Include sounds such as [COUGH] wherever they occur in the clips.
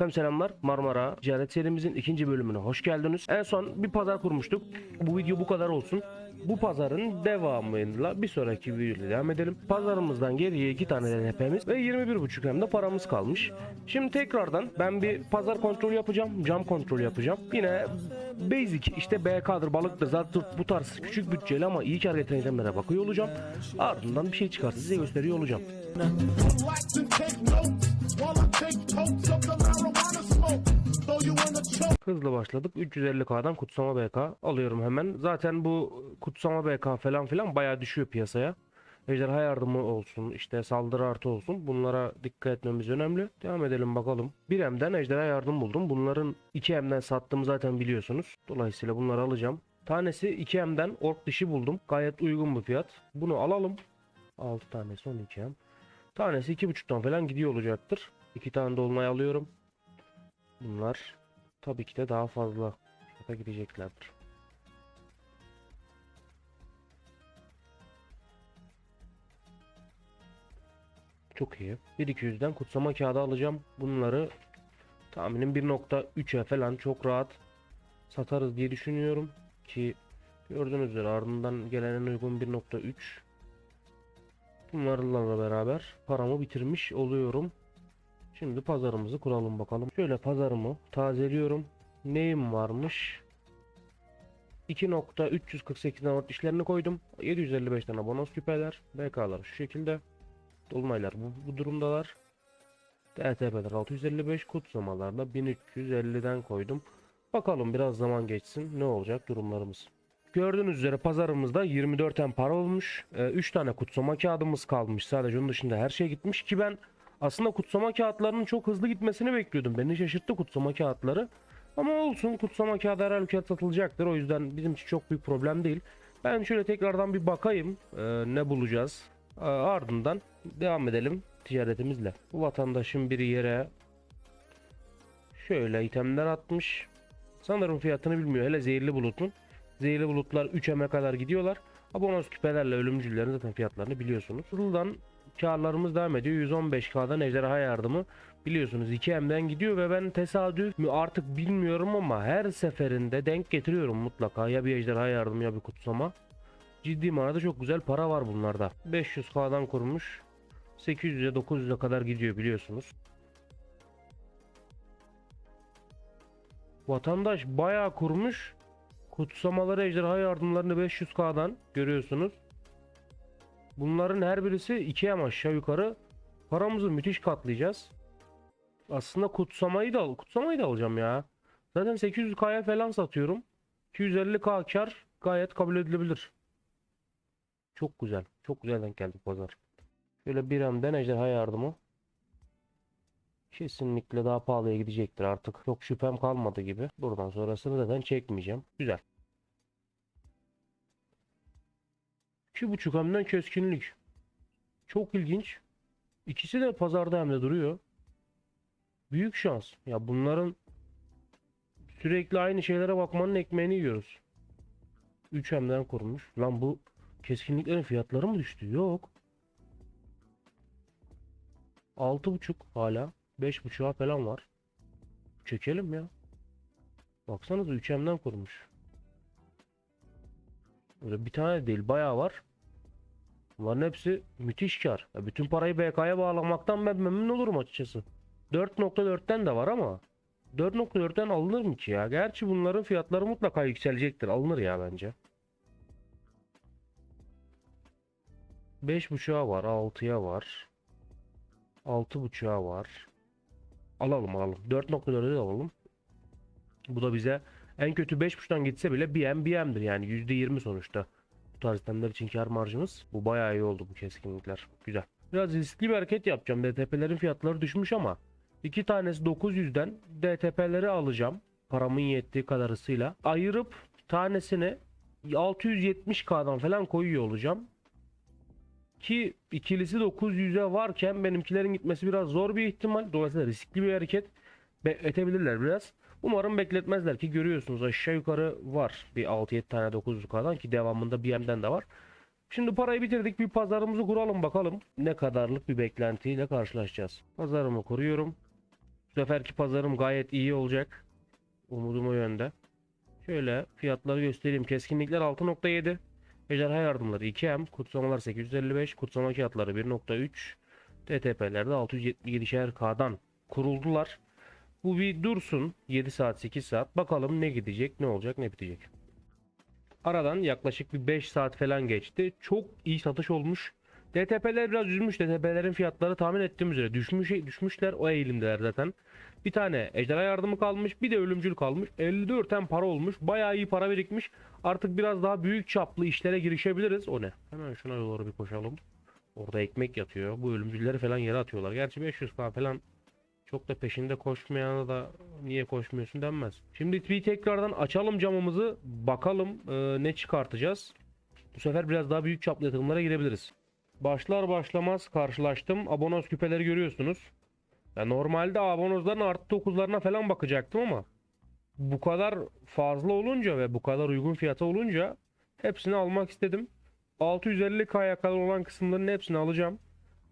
Efendim selamlar Marmara Ticaret serimizin ikinci bölümüne hoş geldiniz. En son bir pazar kurmuştuk. Bu video bu kadar olsun. Bu pazarın devamıyla bir sonraki videoda devam edelim. Pazarımızdan geriye iki tane DNP'miz ve 21.5 hem de paramız kalmış. Şimdi tekrardan ben bir pazar kontrolü yapacağım. Cam kontrolü yapacağım. Yine basic işte BK'dır balıktır zaten bu tarz küçük bütçeli ama iyi kar getiren bakıyor olacağım. Ardından bir şey çıkarsa size gösteriyor olacağım. Hızlı başladık. 350k'dan kutsama BK alıyorum hemen. Zaten bu kutsama BK falan filan bayağı düşüyor piyasaya. Ejderha yardımı olsun, işte saldırı artı olsun. Bunlara dikkat etmemiz önemli. Devam edelim bakalım. 1M'den ejderha yardım buldum. Bunların 2M'den sattığımı zaten biliyorsunuz. Dolayısıyla bunları alacağım. Tanesi 2M'den ork dişi buldum. Gayet uygun bir fiyat. Bunu alalım. 6 tanesi 12M. Tanesi 2.5'tan falan gidiyor olacaktır. 2 tane dolunay alıyorum. Bunlar tabii ki de daha fazla fiyata gideceklerdir. Çok iyi. 1-200'den kutsama kağıdı alacağım. Bunları tahminim 1.3'e falan çok rahat satarız diye düşünüyorum. Ki gördüğünüz üzere ardından gelen en uygun 1.3. Bunlarla beraber paramı bitirmiş oluyorum. Şimdi pazarımızı kuralım bakalım. Şöyle pazarımı tazeliyorum. Neyim varmış? 2.348 download işlerini koydum. 755 tane bonus küpeler. BK'lar şu şekilde. Dolunaylar bu, bu durumdalar. DTP'ler 655 kutsamalarda 1350'den koydum. Bakalım biraz zaman geçsin ne olacak durumlarımız. Gördüğünüz üzere pazarımızda 24 en para olmuş. 3 tane kutsama kağıdımız kalmış. Sadece onun dışında her şey gitmiş ki ben aslında kutsama kağıtlarının çok hızlı gitmesini bekliyordum. Beni şaşırttı kutsama kağıtları. Ama olsun kutsama kağıdı her halükarda satılacaktır. O yüzden bizim için çok büyük problem değil. Ben şöyle tekrardan bir bakayım e, ne bulacağız. E, ardından devam edelim ticaretimizle. Bu vatandaşın biri yere şöyle itemler atmış. Sanırım fiyatını bilmiyor. Hele zehirli bulutun. Zehirli bulutlar 3M'e kadar gidiyorlar. Abonos küpelerle ölümcüllerin zaten fiyatlarını biliyorsunuz. Hızlıdan karlarımız devam ediyor. 115K'dan ejderha yardımı biliyorsunuz 2M'den gidiyor ve ben tesadüf mü artık bilmiyorum ama her seferinde denk getiriyorum mutlaka. Ya bir ejderha yardımı ya bir kutsama. Ciddi manada çok güzel para var bunlarda. 500K'dan kurmuş. 800'e 900'e kadar gidiyor biliyorsunuz. Vatandaş bayağı kurmuş. Kutsamaları ejderha yardımlarını 500K'dan görüyorsunuz. Bunların her birisi 2M aşağı yukarı. Paramızı müthiş katlayacağız. Aslında kutsamayı da al kutsamayı da alacağım ya. Zaten 800K'ya falan satıyorum. 250K kar gayet kabul edilebilir. Çok güzel. Çok güzel denk geldi pazar. Şöyle bir M'den ejderha yardımı. Kesinlikle daha pahalıya gidecektir artık. Çok şüphem kalmadı gibi. Buradan sonrasını zaten çekmeyeceğim. Güzel. 2.5 hemden keskinlik. Çok ilginç. İkisi de pazarda hem duruyor. Büyük şans. Ya bunların sürekli aynı şeylere bakmanın ekmeğini yiyoruz. 3 hemden kurmuş. Lan bu keskinliklerin fiyatları mı düştü? Yok. 6.5 hala. 5.5'a falan var. Çekelim ya. Baksanıza 3M'den kurmuş. Öyle bir tane değil bayağı var. Bunların hepsi müthiş kar. Ya bütün parayı BK'ya bağlamaktan ben memnun olurum açıkçası. 4.4'ten de var ama 4.4'ten alınır mı ki ya? Gerçi bunların fiyatları mutlaka yükselecektir. Alınır ya bence. 5.5'a var, 6'ya var. 6.5'a var. Alalım alalım. 4.4'ü de alalım. Bu da bize en kötü 5.5'tan gitse bile BM BM'dir yani %20 sonuçta. Bu tarz itemler için kar marjımız. Bu bayağı iyi oldu bu keskinlikler. Güzel. Biraz riskli bir hareket yapacağım. DTP'lerin fiyatları düşmüş ama iki tanesi 900'den DTP'leri alacağım. Paramın yettiği kadarısıyla. Ayırıp tanesini 670k'dan falan koyuyor olacağım. Ki ikilisi 900'e varken benimkilerin gitmesi biraz zor bir ihtimal. Dolayısıyla riskli bir hareket. Bekletebilirler biraz. Umarım bekletmezler ki görüyorsunuz aşağı yukarı var bir 6-7 tane 900K'dan ki devamında BM'den de var. Şimdi parayı bitirdik bir pazarımızı kuralım bakalım ne kadarlık bir beklentiyle karşılaşacağız. Pazarımı kuruyorum. Bu seferki pazarım gayet iyi olacak. Umudum o yönde. Şöyle fiyatları göstereyim. Keskinlikler 6.7. Ejderha yardımları 2M. Kutsamalar 855. Kutsama fiyatları 1.3. DTP'lerde 677'şer K'dan kuruldular. Bu bir dursun 7 saat 8 saat bakalım ne gidecek ne olacak ne bitecek. Aradan yaklaşık bir 5 saat falan geçti. Çok iyi satış olmuş. DTP'ler biraz üzülmüş. DTP'lerin fiyatları tahmin ettiğim üzere düşmüş, düşmüşler. O eğilimdeler zaten. Bir tane ejderha yardımı kalmış. Bir de ölümcül kalmış. 54 hem para olmuş. Bayağı iyi para birikmiş. Artık biraz daha büyük çaplı işlere girişebiliriz. O ne? Hemen şuna doğru bir koşalım. Orada ekmek yatıyor. Bu ölümcülleri falan yere atıyorlar. Gerçi 500k falan çok da peşinde koşmayana da niye koşmuyorsun denmez. Şimdi bir tekrardan açalım camımızı. Bakalım e, ne çıkartacağız. Bu sefer biraz daha büyük çaplı yatırımlara girebiliriz. Başlar başlamaz karşılaştım. Abonoz küpeleri görüyorsunuz. Ya normalde abonozların artı 9'larına falan bakacaktım ama bu kadar fazla olunca ve bu kadar uygun fiyata olunca hepsini almak istedim. 650K'ya kadar olan kısımların hepsini alacağım.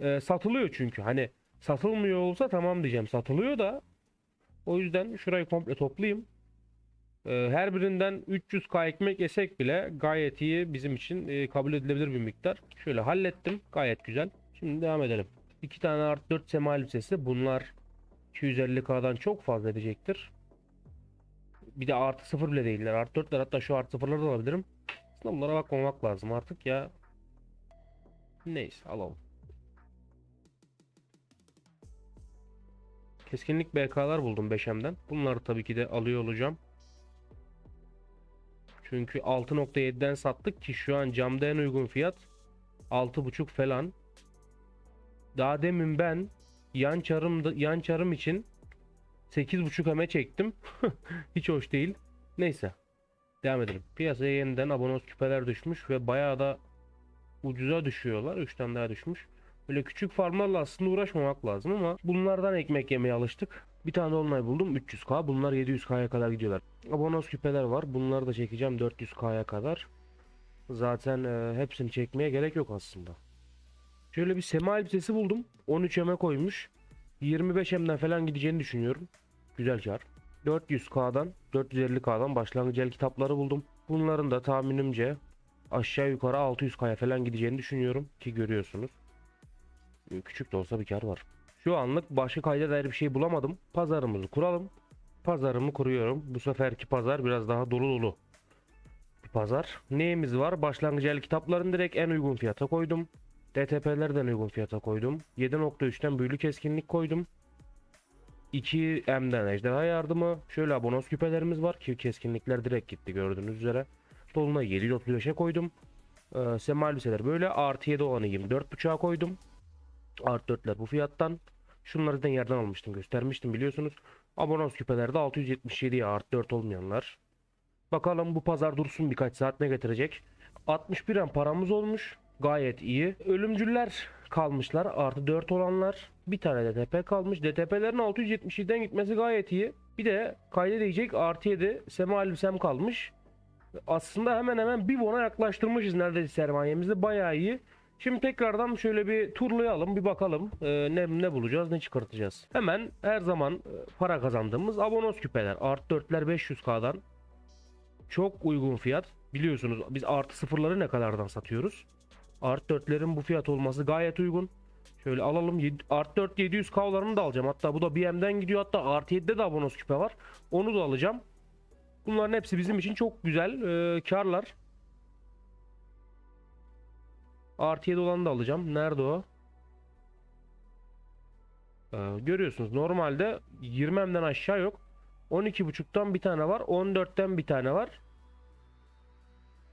Ee, satılıyor çünkü. Hani satılmıyor olsa tamam diyeceğim. Satılıyor da o yüzden şurayı komple toplayayım. Ee, her birinden 300K ekmek yesek bile gayet iyi bizim için e, kabul edilebilir bir miktar. Şöyle hallettim. Gayet güzel. Şimdi devam edelim. 2 tane artı 4 sema elbisesi. Bunlar 250K'dan çok fazla edecektir. Bir de artı 0 bile değiller. Artı 4'ler hatta şu artı 0'ları da alabilirim. Aslında bunlara bakmamak lazım artık ya. Neyse alalım. Keskinlik BK'lar buldum 5M'den. Bunları tabii ki de alıyor olacağım. Çünkü 6.7'den sattık ki şu an camda en uygun fiyat 6.5 falan. Daha demin ben yan çarım yan çarım için 8.5 eme çektim. [LAUGHS] Hiç hoş değil. Neyse. Devam edelim. Piyasaya yeniden abonos küpeler düşmüş ve bayağı da ucuza düşüyorlar. 3 tane daha düşmüş. Böyle küçük farmlarla aslında uğraşmamak lazım ama bunlardan ekmek yemeye alıştık. Bir tane dolunay buldum 300k. Bunlar 700k'ya kadar gidiyorlar. Abonos küpeler var. Bunları da çekeceğim 400k'ya kadar. Zaten e, hepsini çekmeye gerek yok aslında. Şöyle bir sema elbisesi buldum. 13M'e koymuş. 25M'den falan gideceğini düşünüyorum. Güzel kar. 400K'dan 450K'dan başlangıç el kitapları buldum. Bunların da tahminimce aşağı yukarı 600K'ya falan gideceğini düşünüyorum ki görüyorsunuz. Ee, Küçük de olsa bir kar var. Şu anlık başka kayda dair bir şey bulamadım. Pazarımızı kuralım. Pazarımı kuruyorum. Bu seferki pazar biraz daha dolu dolu. Bir pazar. Neyimiz var? Başlangıç el kitaplarını direkt en uygun fiyata koydum. DTP'lerden uygun fiyata koydum. 7.3'ten büyülü keskinlik koydum. 2M'den ejderha yardımı. Şöyle abonos küpelerimiz var ki keskinlikler direkt gitti gördüğünüz üzere. Doluna 735'e koydum. Ee, sema böyle. Artı 7 olanı 24.5'a koydum. Artı 4'ler bu fiyattan. Şunları zaten yerden almıştım göstermiştim biliyorsunuz. Abonos küpelerde 677'ye artı 4 olmayanlar. Bakalım bu pazar dursun birkaç saat ne getirecek. 61 an paramız olmuş. Gayet iyi. Ölümcüller kalmışlar. Artı 4 olanlar. Bir tane DTP kalmış. DTP'lerin 677'den gitmesi gayet iyi. Bir de kayda değecek artı 7 sema elbisem kalmış. Aslında hemen hemen bir bona yaklaştırmışız neredeyse sermayemizi. Bayağı iyi. Şimdi tekrardan şöyle bir turlayalım, bir bakalım Ee, ne ne bulacağız, ne çıkartacağız. Hemen her zaman e, para kazandığımız abonos küpeler. Artı 4'ler 500k'dan çok uygun fiyat. Biliyorsunuz biz artı sıfırları ne kadardan satıyoruz. Artı 4'lerin bu fiyat olması gayet uygun. Şöyle alalım. Artı 4 700K'larını da alacağım. Hatta bu da BM'den gidiyor. Hatta artı 7'de de abonos küpe var. Onu da alacağım. Bunların hepsi bizim için çok güzel e, karlar. Artı 7 olanı da alacağım. Nerede o? Ee, görüyorsunuz normalde 20M'den aşağı yok. 12.5'tan bir tane var. 14'ten bir tane var.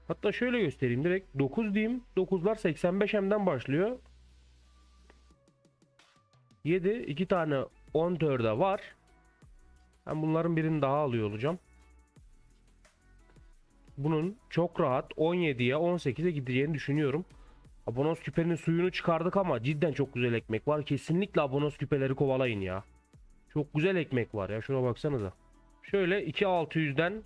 Hatta şöyle göstereyim direkt 9 diyeyim. 9'lar 85M'den başlıyor. 7 2 tane 14'de var. Ben bunların birini daha alıyor olacağım. Bunun çok rahat 17'ye 18'e gideceğini düşünüyorum. Abonos küpenin suyunu çıkardık ama cidden çok güzel ekmek var. Kesinlikle abonos küpeleri kovalayın ya. Çok güzel ekmek var ya. Şuna baksanıza. Şöyle 2600'den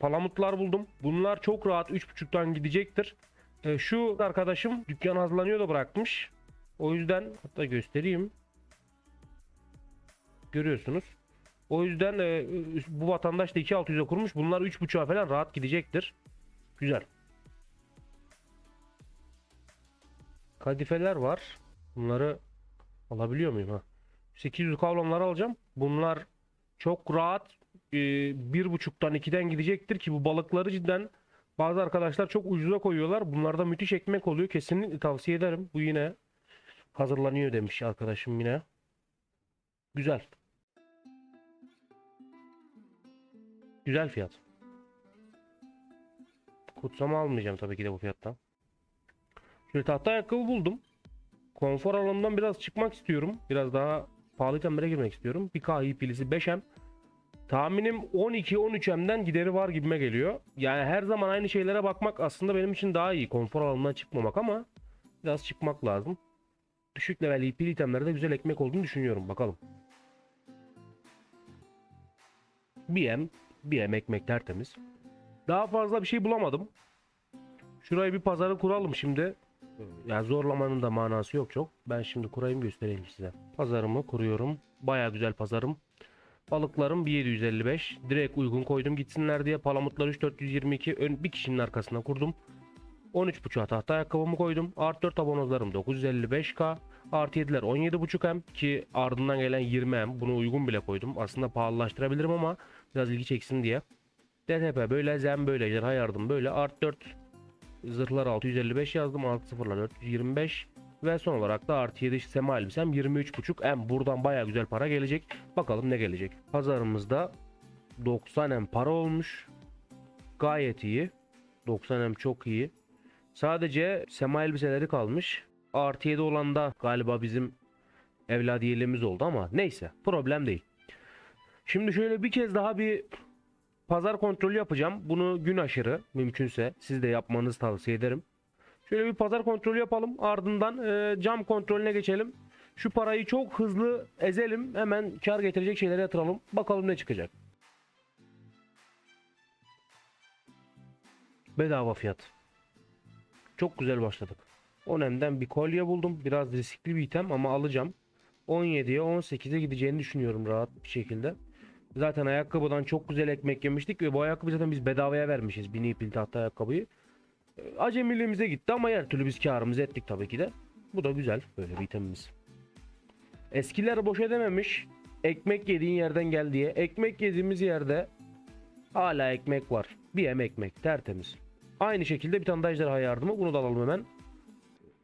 palamutlar buldum. Bunlar çok rahat 3.5'tan gidecektir. Ee, şu arkadaşım dükkan hazırlanıyor da bırakmış. O yüzden hatta göstereyim. Görüyorsunuz. O yüzden e, bu vatandaş da 2600'e kurmuş. Bunlar 3.5'a falan rahat gidecektir. Güzel. Kadifeler var. Bunları alabiliyor muyum ha? 800 kavlamları alacağım. Bunlar çok rahat e, 1.5'tan 2'den gidecektir ki bu balıkları cidden bazı arkadaşlar çok ucuza koyuyorlar. Bunlarda müthiş ekmek oluyor. Kesinlikle tavsiye ederim. Bu yine hazırlanıyor demiş arkadaşım yine. Güzel. Güzel fiyat. Kutsama almayacağım tabii ki de bu fiyattan. Şöyle tahta ayakkabı buldum. Konfor alanından biraz çıkmak istiyorum. Biraz daha pahalı itemlere girmek istiyorum. Bir KI pilisi 5M. Tahminim 12-13M'den gideri var gibime geliyor. Yani her zaman aynı şeylere bakmak aslında benim için daha iyi. Konfor alanından çıkmamak ama biraz çıkmak lazım. Düşük level pil itemlerde güzel ekmek olduğunu düşünüyorum. Bakalım. Bir M, bir M ekmek tertemiz. Daha fazla bir şey bulamadım. Şurayı bir pazarı kuralım şimdi. Ya zorlamanın da manası yok çok. Ben şimdi kurayım göstereyim size. Pazarımı kuruyorum. Baya güzel pazarım. Balıklarım 1755. Direkt uygun koydum gitsinler diye. Palamutlar 3422. Ön, bir kişinin arkasına kurdum. 13.5'a tahta ayakkabımı koydum. Art 4 abonozlarım 955k. Artı 7'ler 17.5M ki ardından gelen 20M. Bunu uygun bile koydum. Aslında pahalılaştırabilirim ama biraz ilgi çeksin diye. DTP böyle, Zen böyle, Ejderha yardım böyle. Art 4 zırhlar 655 yazdım. Artı sıfırlar 425. Ve son olarak da artı 7 sema elbisem 23.5 M. Buradan baya güzel para gelecek. Bakalım ne gelecek. Pazarımızda 90 M para olmuş. Gayet iyi. 90 M çok iyi. Sadece sema elbiseleri kalmış. Artı 7 olan da galiba bizim evladiyelimiz oldu ama neyse problem değil. Şimdi şöyle bir kez daha bir pazar kontrolü yapacağım. Bunu gün aşırı mümkünse siz de yapmanızı tavsiye ederim. Şöyle bir pazar kontrolü yapalım. Ardından e, cam kontrolüne geçelim. Şu parayı çok hızlı ezelim. Hemen kar getirecek şeylere yatıralım. Bakalım ne çıkacak. Bedava fiyat. Çok güzel başladık. Onem'den bir kolye buldum. Biraz riskli bir item ama alacağım. 17'ye 18'e gideceğini düşünüyorum rahat bir şekilde. Zaten ayakkabıdan çok güzel ekmek yemiştik ve bu ayakkabıyı zaten biz bedavaya vermişiz. Bini ipil tahta ayakkabıyı. E, Acemiliğimize gitti ama her türlü biz karımızı ettik tabii ki de. Bu da güzel böyle bir itemimiz. Eskiler boş edememiş. Ekmek yediğin yerden gel diye. Ekmek yediğimiz yerde hala ekmek var. Bir em ekmek tertemiz. Aynı şekilde bir tane daha ejderha yardımı. Bunu da alalım hemen.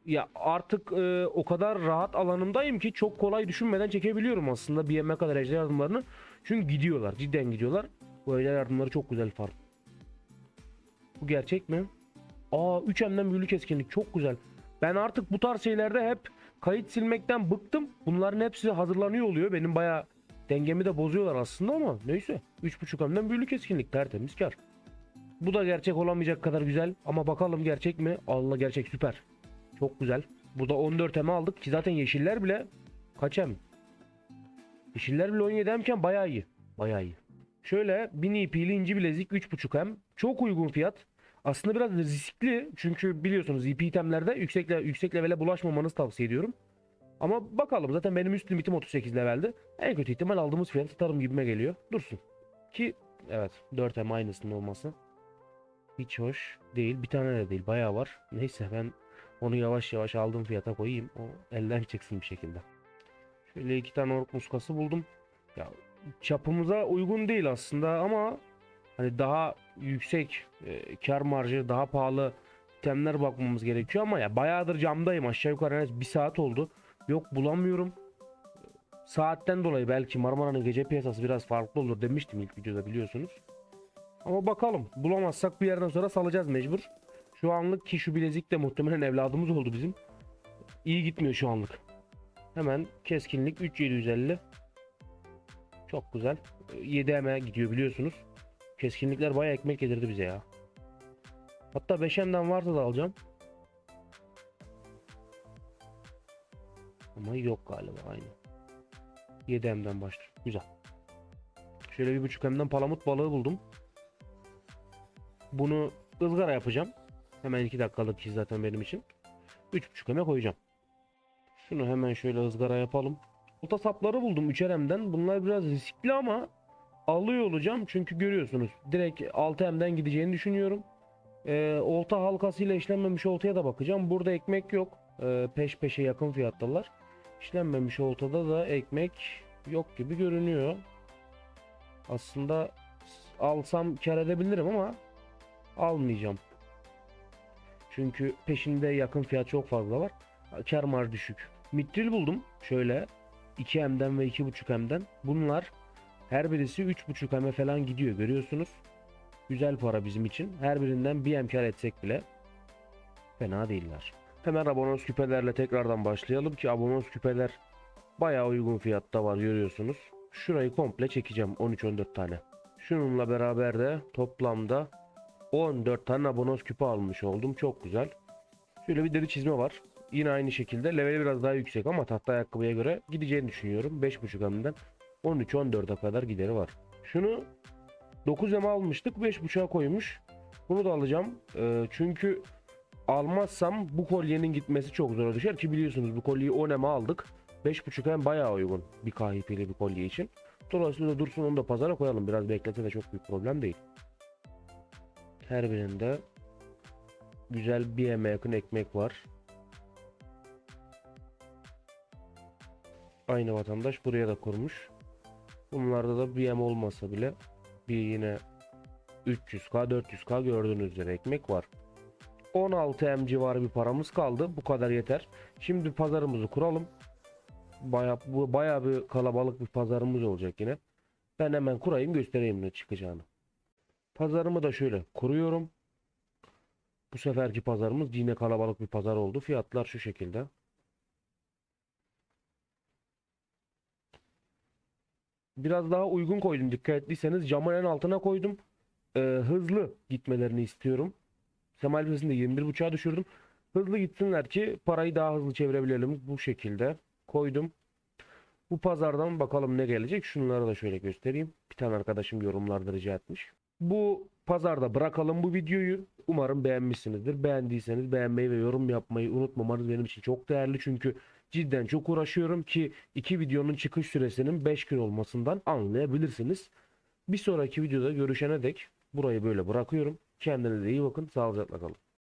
Ya artık e, o kadar rahat alanımdayım ki çok kolay düşünmeden çekebiliyorum aslında bir yemek kadar ejderha yardımlarını. Çünkü gidiyorlar. Cidden gidiyorlar. Bu ejderha yardımları çok güzel farm. Bu gerçek mi? Aa 3M'den büyülü keskinlik çok güzel. Ben artık bu tarz şeylerde hep kayıt silmekten bıktım. Bunların hepsi hazırlanıyor oluyor. Benim baya dengemi de bozuyorlar aslında ama neyse. 3.5M'den büyülü keskinlik tertemiz kar. Bu da gerçek olamayacak kadar güzel ama bakalım gerçek mi? Allah gerçek süper. Çok güzel. Burada 14 M aldık ki zaten yeşiller bile kaç M? Yeşiller bile 17 M'ken bayağı iyi. Bayağı iyi. Şöyle 1000 ipili inci bilezik 3.5 M. Çok uygun fiyat. Aslında biraz riskli çünkü biliyorsunuz IP itemlerde yüksek, yüksek levele bulaşmamanızı tavsiye ediyorum. Ama bakalım zaten benim üst limitim 38 levelde. En kötü ihtimal aldığımız fiyatı tutarım gibime geliyor. Dursun. Ki evet 4M aynısının olması. Hiç hoş değil. Bir tane de değil. Bayağı var. Neyse ben onu yavaş yavaş aldığım fiyata koyayım. O elden çıksın bir şekilde. Şöyle iki tane ork muskası buldum. Ya çapımıza uygun değil aslında ama hani daha yüksek e, kar marjı, daha pahalı itemler bakmamız gerekiyor ama ya bayağıdır camdayım. Aşağı yukarı en az bir saat oldu. Yok bulamıyorum. Saatten dolayı belki Marmara'nın gece piyasası biraz farklı olur demiştim ilk videoda biliyorsunuz. Ama bakalım bulamazsak bir yerden sonra salacağız mecbur. Şu anlık ki şu bilezik de muhtemelen evladımız oldu bizim. İyi gitmiyor şu anlık. Hemen keskinlik 3750. Çok güzel. 7 eme gidiyor biliyorsunuz. Keskinlikler bayağı ekmek yedirdi bize ya. Hatta 5M'den varsa da alacağım. Ama yok galiba aynı. 7M'den başlıyor. Güzel. Şöyle bir buçuk M'den palamut balığı buldum. Bunu ızgara yapacağım. Hemen 2 dakikalık iş zaten benim için. 3.5 M'e koyacağım. Şunu hemen şöyle ızgara yapalım. Olta sapları buldum 3'er Bunlar biraz riskli ama alıyor olacağım. Çünkü görüyorsunuz direkt 6M'den gideceğini düşünüyorum. Ee, olta halkasıyla işlenmemiş oltaya da bakacağım. Burada ekmek yok. Ee, peş peşe yakın fiyattalar. İşlenmemiş oltada da ekmek yok gibi görünüyor. Aslında alsam kar edebilirim ama almayacağım. Çünkü peşinde yakın fiyat çok fazla var. Kar marjı düşük. Mitril buldum. Şöyle 2M'den ve 2.5M'den. Bunlar her birisi 3.5M falan gidiyor görüyorsunuz. Güzel para bizim için. Her birinden bir M kar etsek bile fena değiller. Hemen abonos küpelerle tekrardan başlayalım ki abonos küpeler bayağı uygun fiyatta var görüyorsunuz. Şurayı komple çekeceğim 13-14 tane. Şununla beraber de toplamda 14 tane abonos küpe almış oldum. Çok güzel. Şöyle bir deri çizme var. Yine aynı şekilde leveli biraz daha yüksek ama tahta ayakkabıya göre gideceğini düşünüyorum. 5.5 M'den 13-14'e kadar gideri var. Şunu 9 M almıştık 5.5'a koymuş. Bunu da alacağım. Ee, çünkü almazsam bu kolyenin gitmesi çok zor düşer ki biliyorsunuz bu kolyeyi 10 M aldık. 5.5 M bayağı uygun bir KHP'li bir kolye için. Dolayısıyla dursun onu da pazara koyalım. Biraz beklese de çok büyük problem değil. Her birinde güzel bir yeme yakın ekmek var. Aynı vatandaş buraya da kurmuş. Bunlarda da bir yem olmasa bile bir yine 300k 400k gördüğünüz üzere ekmek var. 16 M civarı bir paramız kaldı. Bu kadar yeter. Şimdi pazarımızı kuralım. Baya, bu baya bir kalabalık bir pazarımız olacak yine. Ben hemen kurayım göstereyim ne çıkacağını. Pazarımı da şöyle kuruyorum. Bu seferki pazarımız yine kalabalık bir pazar oldu. Fiyatlar şu şekilde. Biraz daha uygun koydum dikkat ettiyseniz. Camın en altına koydum. Ee, hızlı gitmelerini istiyorum. Semal Fesini de 21.5'a düşürdüm. Hızlı gitsinler ki parayı daha hızlı çevirebilelim. Bu şekilde koydum. Bu pazardan bakalım ne gelecek. Şunları da şöyle göstereyim. Bir tane arkadaşım yorumlarda rica etmiş. Bu pazarda bırakalım bu videoyu. Umarım beğenmişsinizdir. Beğendiyseniz beğenmeyi ve yorum yapmayı unutmamanız benim için çok değerli. Çünkü cidden çok uğraşıyorum ki iki videonun çıkış süresinin 5 gün olmasından anlayabilirsiniz. Bir sonraki videoda görüşene dek burayı böyle bırakıyorum. Kendinize iyi bakın. Sağlıcakla kalın.